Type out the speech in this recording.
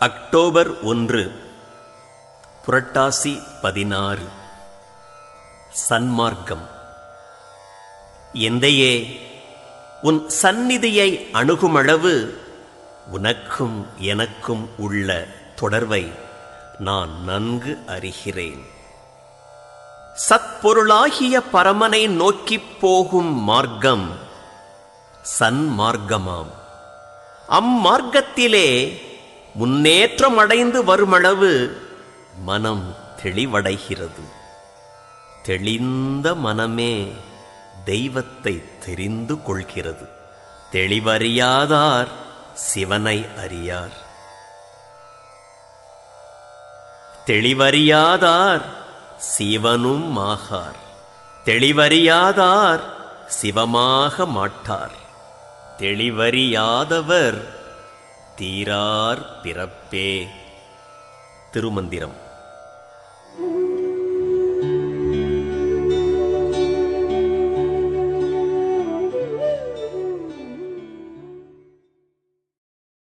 October ஒன்று புரட்டாசி பதினாறு. சன்மார்க்கம். எந்தையே உன் சந்நிதியை அணுகுமளவு உனக்கும் எனக்கும் உள்ள தொடர்பை நான் நன்கு அறிகிறேன். சத்பொருளாகிய பரமனை நோக்கிப் போகும் மார்க்கம் சன்மார்க்கமாம். அம்மார்க்கத்திலே முன்னேற்றம் அடைந்து வருமளவு மனம் தெளிவடைகிறது. தெளிந்த மனமே தெய்வத்தை தெரிந்து கொள்கிறது. தெளிவறியாதார் சிவனை அறியார். தெளிவறியாதார் சிவனும் ஆகார். தெளிவறியாதார் சிவமாக மாட்டார். தெளிவறியாதவர் தீரார் பிறப்பே. திருமந்திரம்.